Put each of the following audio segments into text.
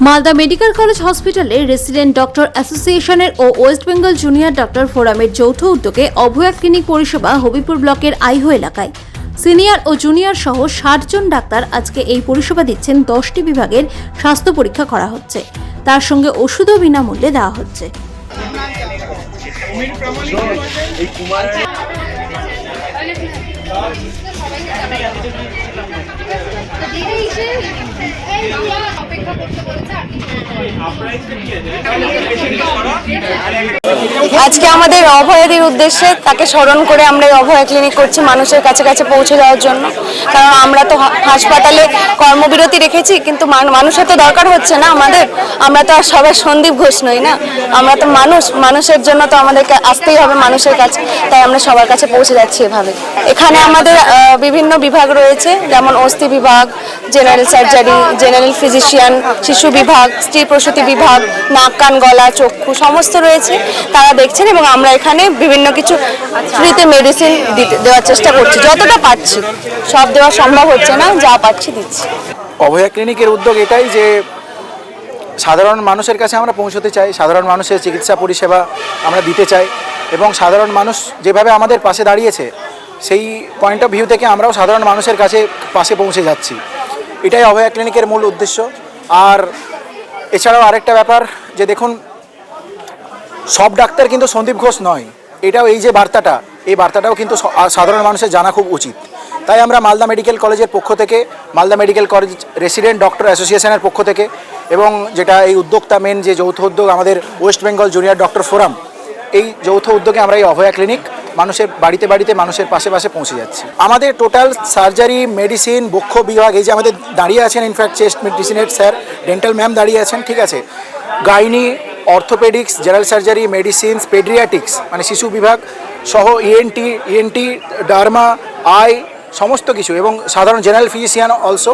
Malda medical college হসপিটালে resident doctor অ্যাসোসিয়েশনের ও ওয়েস্ট বেঙ্গল জুনিয়র ডক্টর ফোরামের যৌথ উদ্যোগে অভয়া ক্লিনিক পরিষেবা হবিপুর ব্লকের আইহো এলাকায়। সিনিয়র ও জুনিয়র সহ ষাট জন ডাক্তার আজকে এই পরিষেবা দিচ্ছেন। দশটি বিভাগের স্বাস্থ্য পরীক্ষা করা হচ্ছে। তার সঙ্গে ওষুধও বিনামূল্যে দেওয়া হচ্ছে। আজকে আমাদের অভয়াদির উদ্দেশ্যে তাকে স্মরণ করে আমরা এই অভয়া ক্লিনিক করছি মানুষের কাছে কাছে পৌঁছে যাওয়ার জন্য। কারণ আমরা তো হাসপাতালে কর্মবিরতি রেখেছি, কিন্তু মানুষের তো দরকার হচ্ছে না আমাদের। আমরা তো আর সবাই সন্দীপ ঘোষ নই না? আমরা তো মানুষ, মানুষের জন্য তো আমাদেরকে আসতেই হবে মানুষের কাছে। তাই আমরা সবার কাছে পৌঁছে যাচ্ছি এভাবে। এখানে আমাদের বিভিন্ন বিভাগ রয়েছে, যেমন অস্থি বিভাগ জেনারেল সার্জারি জেনারেল ফিজিশিয়ান শিশু বিভাগ, স্ত্রী প্রসূতি বিভাগ, নাক, কান, গলা, চক্ষু সমস্ত রয়েছে। তারা দেখছেন এবং আমরা এখানে বিভিন্ন কিছু ফ্রিতে মেডিসিন দিতে দেওয়ার চেষ্টা করছি। যতটা পাচ্ছি সব দেওয়া সম্ভব হচ্ছে না, যা পাচ্ছি দিচ্ছি। অভয়া ক্লিনিকের উদ্যোগ এটাই যে সাধারণ মানুষের কাছে আমরা পৌঁছতে চাই, সাধারণ মানুষের চিকিৎসা পরিষেবা আমরা দিতে চাই এবং সাধারণ মানুষ যেভাবে আমাদের পাশে দাঁড়িয়েছে, সেই পয়েন্ট অফ ভিউ থেকে আমরাও সাধারণ মানুষের কাছে পাশে পৌঁছে যাচ্ছি। এটাই অভয়া ক্লিনিকের মূল উদ্দেশ্য। আর এছাড়াও আরেকটা ব্যাপার যে দেখুন, সব ডাক্তার কিন্তু সন্দীপ ঘোষ নয়। এটাও এই যে বার্তাটা, এই বার্তাটাও কিন্তু সাধারণ মানুষের জানা খুব উচিত। তাই আমরা মালদা মেডিকেল কলেজের পক্ষ থেকে, Malda medical college resident doctor অ্যাসোসিয়েশনের পক্ষ থেকে এবং যেটা এই উদ্যোক্তা মেন যে যৌথ উদ্যোগ আমাদের West Bengal junior doctor forum, এই যৌথ উদ্যোগে আমরা এই অভয়া ক্লিনিক মানুষের বাড়িতে বাড়িতে মানুষের পাশে পাশে পৌঁছে যাচ্ছে। আমাদের টোটাল সার্জারি মেডিসিন বক্ষ বিভাগ, এই যে আমাদের দাঁড়িয়ে আছেন ইনফ্যাক্ট চেস্ট মেডিসিনের স্যার ডেন্টাল ম্যাম দাঁড়িয়ে আছেন, ঠিক আছে? Gynae orthopaedics general surgery medicine paediatrics মানে শিশু বিভাগ, সহ ইএনটি ইএনটি ডার্মা আই সমস্ত কিছু এবং সাধারণ জেনারেল ফিজিশিয়ান অলসো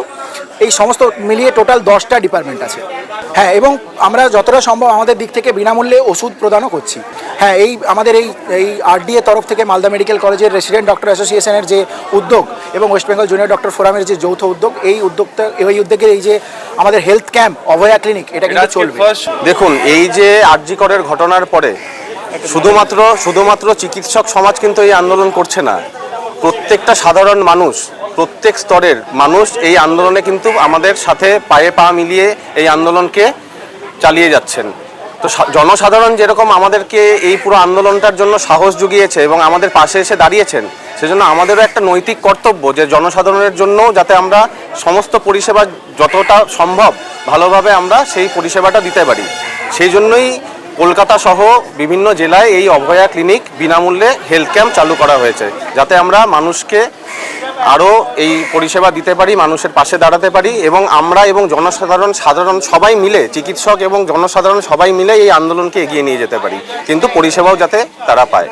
এই সমস্ত মিলিয়ে টোটাল দশটা ডিপার্টমেন্ট আছে। হ্যাঁ এবং আমরা যতটা সম্ভব আমাদের দিক থেকে বিনামূল্যে ওষুধ প্রদানও করছি। হ্যাঁ এই আমাদের এই এই আরডিএ তরফ থেকে মালদা মেডিকেল কলেজের রেসিডেন্ট ডক্টর অ্যাসোসিয়েশনের যে উদ্যোগ এবং ওয়েস্ট বেঙ্গল জুনিয়র ডক্টর ফোরামের যে যৌথ উদ্যোগ এই উদ্যোগটা এই উদ্যোগের এই যে আমাদের হেলথ ক্যাম্প অভয়া ক্লিনিক এটা কিন্তু চলবে। দেখুন এই যে আরজি করের ঘটনার পরে শুধুমাত্র শুধুমাত্র চিকিৎসক সমাজ কিন্তু এই আন্দোলন করছে না। প্রত্যেকটা সাধারণ মানুষ, প্রত্যেক স্তরের মানুষ এই আন্দোলনে কিন্তু আমাদের সাথে পায়ে পা মিলিয়ে এই আন্দোলনকে চালিয়ে যাচ্ছেন। তো জনসাধারণ যেরকম আমাদেরকে এই পুরো আন্দোলনটার জন্য সাহস জুগিয়েছে এবং আমাদের পাশে এসে দাঁড়িয়েছেন, সেজন্য আমাদেরও একটা নৈতিক কর্তব্য যে জনসাধারণের জন্য যাতে আমরা সমস্ত পরিষেবা যতটা সম্ভব ভালোভাবে আমরা সেই পরিষেবাটা দিতে পারি। সেই জন্যই কলকাতা সহ বিভিন্ন জেলায় এই অভয়া ক্লিনিক বিনামূল্যে হেলথ ক্যাম্প চালু করা হয়েছে, যাতে আমরা মানুষকে আরও এই পরিষেবা দিতে পারি, মানুষের পাশে দাঁড়াতে পারি এবং আমরা এবং জনসাধারণ সাধারণ সবাই মিলে, চিকিৎসক এবং জনসাধারণ সবাই মিলে এই আন্দোলনকে এগিয়ে নিয়ে যেতে পারি। কিন্তু পরিষেবাও যাতে তারা পায়।